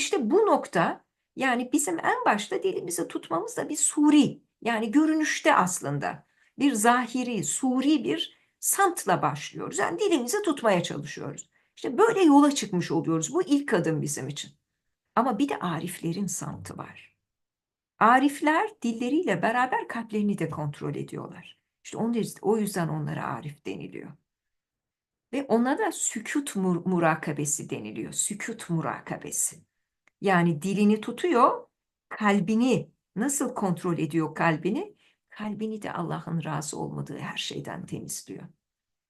İşte bu nokta yani bizim en başta dilimizi tutmamız da bir suri yani görünüşte aslında bir zahiri, suri bir santla başlıyoruz. Yani dilimizi tutmaya çalışıyoruz. İşte böyle yola çıkmış oluyoruz. Bu ilk adım bizim için. Ama bir de ariflerin santı var. Arifler dilleriyle beraber kalplerini de kontrol ediyorlar. İşte onun o yüzden onlara arif deniliyor. Ve ona da sükut mur- murakabesi deniliyor. Sükut murakabesi. Yani dilini tutuyor, kalbini nasıl kontrol ediyor kalbini? Kalbini de Allah'ın razı olmadığı her şeyden temizliyor.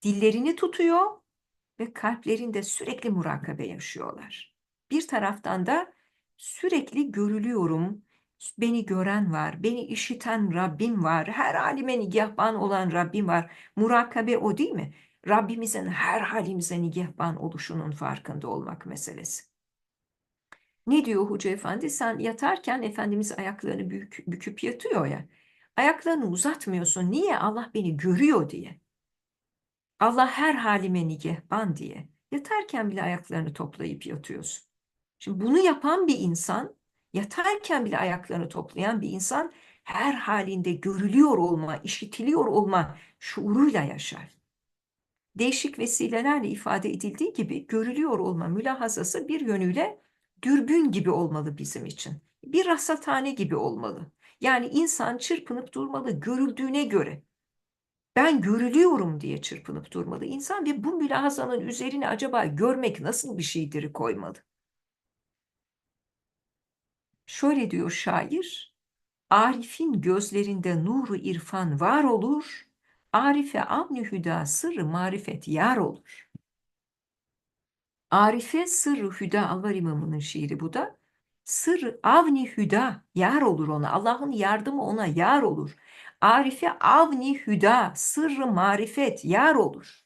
Dillerini tutuyor ve kalplerinde sürekli murakabe yaşıyorlar. Bir taraftan da sürekli görülüyorum, beni gören var, beni işiten Rabbim var, her halime nigahban olan Rabbim var. Murakabe o değil mi? Rabbimizin her halimize nigahban oluşunun farkında olmak meselesi. Ne diyor Hoca Efendi? Sen yatarken Efendimiz ayaklarını bük- büküp yatıyor ya. Ayaklarını uzatmıyorsun. Niye? Allah beni görüyor diye. Allah her halime nigehban diye. Yatarken bile ayaklarını toplayıp yatıyorsun. Şimdi bunu yapan bir insan, yatarken bile ayaklarını toplayan bir insan her halinde görülüyor olma, işitiliyor olma şuuruyla yaşar. Değişik vesilelerle ifade edildiği gibi görülüyor olma mülahazası bir yönüyle dürbün gibi olmalı bizim için. Bir rasathane gibi olmalı. Yani insan çırpınıp durmalı görüldüğüne göre. Ben görülüyorum diye çırpınıp durmalı insan ve bu mülahazanın üzerine acaba görmek nasıl bir şeydir koymalı. Şöyle diyor şair, Arif'in gözlerinde nuru irfan var olur, Arife avni hüda sırrı marifet yar olur. Arife sırrı hüda Alvar İmamı'nın şiiri bu da. Sırrı avni hüda yar olur ona. Allah'ın yardımı ona yar olur. Arife avni hüda sırrı marifet yar olur.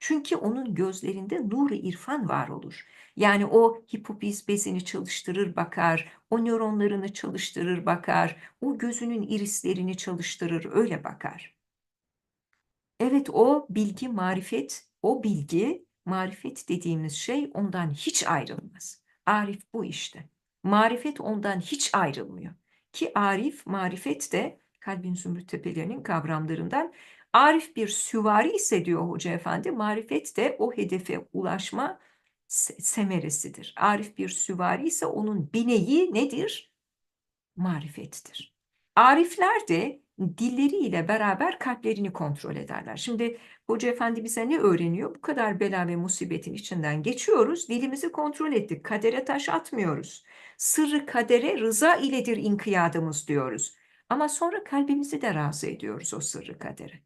Çünkü onun gözlerinde nuru irfan var olur. Yani o hipofiz bezini çalıştırır bakar, o nöronlarını çalıştırır bakar, o gözünün irislerini çalıştırır öyle bakar. Evet o bilgi, marifet, o bilgi, marifet dediğimiz şey ondan hiç ayrılmaz. Arif bu işte. Marifet ondan hiç ayrılmıyor. Ki arif, marifet de kalbin zümrüt tepelerinin kavramlarından. Arif bir süvari ise diyor Hoca Efendi, marifet de o hedefe ulaşma se- semeresidir. Arif bir süvari ise onun bineği nedir? Marifettir. Arifler de dilleriyle beraber kalplerini kontrol ederler. Şimdi Hoca Efendi bize ne öğreniyor? Bu kadar bela ve musibetin içinden geçiyoruz. Dilimizi kontrol ettik. Kadere taş atmıyoruz. Sırrı kadere rıza iledir inkiyadımız diyoruz. Ama sonra kalbimizi de razı ediyoruz o sırrı kadere.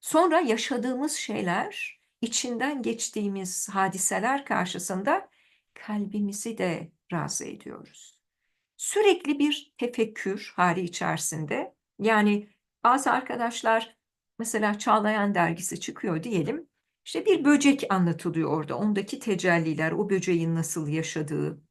Sonra yaşadığımız şeyler, içinden geçtiğimiz hadiseler karşısında kalbimizi de razı ediyoruz. Sürekli bir tefekkür hali içerisinde. Yani bazı arkadaşlar mesela Çağlayan dergisi çıkıyor diyelim. İşte bir böcek anlatılıyor orada. Ondaki tecelliler, o böceğin nasıl yaşadığı.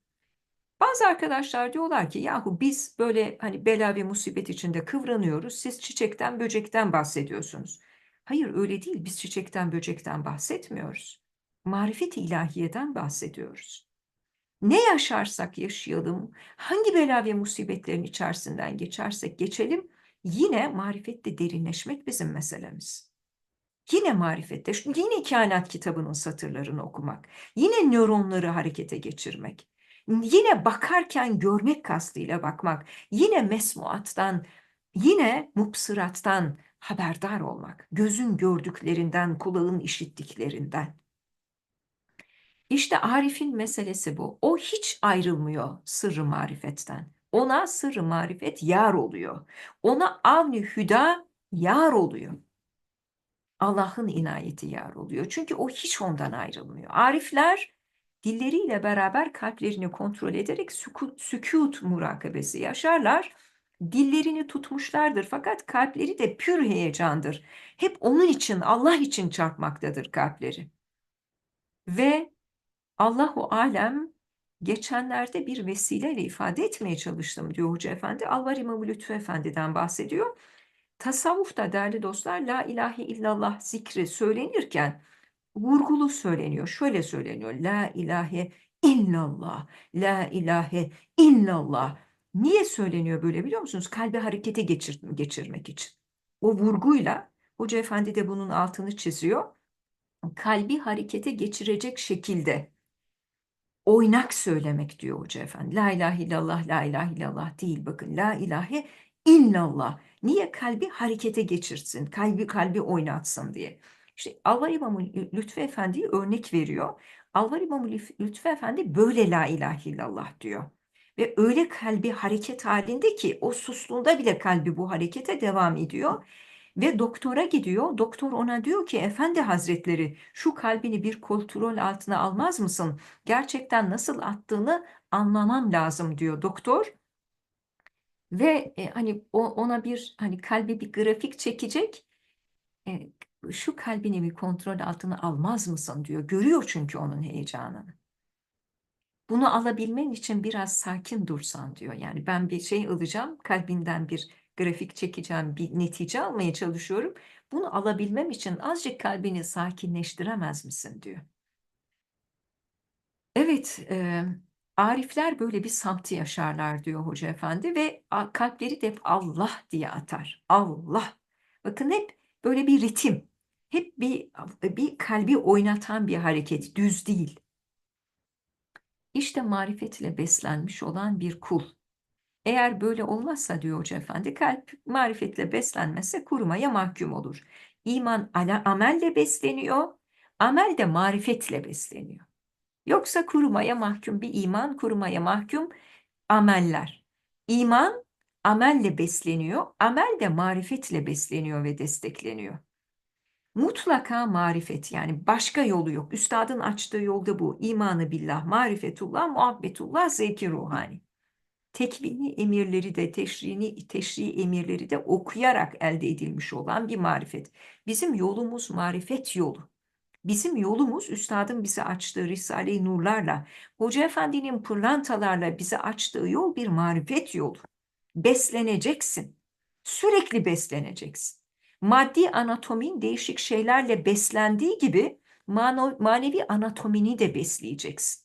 Bazı arkadaşlar diyorlar ki yahu biz böyle hani bela ve musibet içinde kıvranıyoruz. Siz çiçekten, böcekten bahsediyorsunuz. Hayır öyle değil. Biz çiçekten, böcekten bahsetmiyoruz. Marifet-i ilahiyeden bahsediyoruz. Ne yaşarsak yaşayalım, hangi bela ve musibetlerin içerisinden geçersek geçelim, yine marifette derinleşmek bizim meselemiz. Yine marifette, yine kainat kitabının satırlarını okumak, yine nöronları harekete geçirmek, yine bakarken görmek kastıyla bakmak, yine mesmuattan, yine mupsırattan haberdar olmak, gözün gördüklerinden, kulağın işittiklerinden. İşte Arif'in meselesi bu. O hiç ayrılmıyor sırrı marifetten. Ona sırrı marifet yar oluyor. Ona avni hüda yar oluyor. Allah'ın inayeti yar oluyor. Çünkü o hiç ondan ayrılmıyor. Arifler dilleriyle beraber kalplerini kontrol ederek sükut, murakabesi yaşarlar. Dillerini tutmuşlardır fakat kalpleri de pür heyecandır. Hep onun için, Allah için çarpmaktadır kalpleri. Ve Allahu alem geçenlerde bir vesileyle ifade etmeye çalıştım diyor Hoca Efendi. Alvar İmamı Lütfü Efendi'den bahsediyor. Tasavvufta değerli dostlar la ilahe illallah zikri söylenirken vurgulu söyleniyor. Şöyle söyleniyor. La ilahe illallah, la ilahe illallah. Niye söyleniyor böyle biliyor musunuz? Kalbi harekete geçir, geçirmek için. O vurguyla Hoca Efendi de bunun altını çiziyor. Kalbi harekete geçirecek şekilde oynak söylemek diyor Hoca Efendi. La ilahe illallah, la ilahe illallah değil bakın. La ilahe illallah. Niye kalbi harekete geçirsin? Kalbi kalbi oynatsın diye. İşte Alvar İmamı Lütfü Efendi örnek veriyor. Alvar İmamı Lütfü Efendi böyle la ilahe illallah diyor. Ve öyle kalbi hareket halinde ki o susluğunda bile kalbi bu harekete devam ediyor. Ve doktora gidiyor. Doktor ona diyor ki Efendi Hazretleri şu kalbini bir kontrol altına almaz mısın? Gerçekten nasıl attığını anlamam lazım diyor doktor. Ve e, hani o, ona bir hani kalbi bir grafik çekecek. E, şu kalbini bir kontrol altına almaz mısın diyor. Görüyor çünkü onun heyecanını. Bunu alabilmen için biraz sakin dursan diyor. Yani ben bir şey alacağım, kalbinden bir grafik çekeceğim, bir netice almaya çalışıyorum. Bunu alabilmem için azıcık kalbini sakinleştiremez misin diyor. Evet, e, Arifler böyle bir samti yaşarlar diyor Hoca Efendi ve kalpleri de hep Allah diye atar. Allah. Bakın hep böyle bir ritim. Hep bir, bir kalbi oynatan bir hareket, düz değil. İşte marifet ile beslenmiş olan bir kul. Eğer böyle olmazsa diyor Hoca Efendi, kalp marifetle beslenmezse kurumaya mahkum olur. İman ala, amelle besleniyor, amel de marifetle besleniyor. Yoksa kurumaya mahkum bir iman, kurumaya mahkum ameller. İman amelle besleniyor, amel de marifetle besleniyor ve destekleniyor. Mutlaka marifet yani başka yolu yok. Üstadın açtığı yolda bu. İmanı billah, marifetullah, muhabbetullah, zevki ruhani. Tekvini emirleri de, teşrini, teşri emirleri de okuyarak elde edilmiş olan bir marifet. Bizim yolumuz marifet yolu. Bizim yolumuz Üstadın bize açtığı Risale-i Nurlarla, Hoca Efendi'nin pırlantalarla bize açtığı yol bir marifet yolu. Besleneceksin. Sürekli besleneceksin. Maddi anatomin değişik şeylerle beslendiği gibi manevi anatomini de besleyeceksin.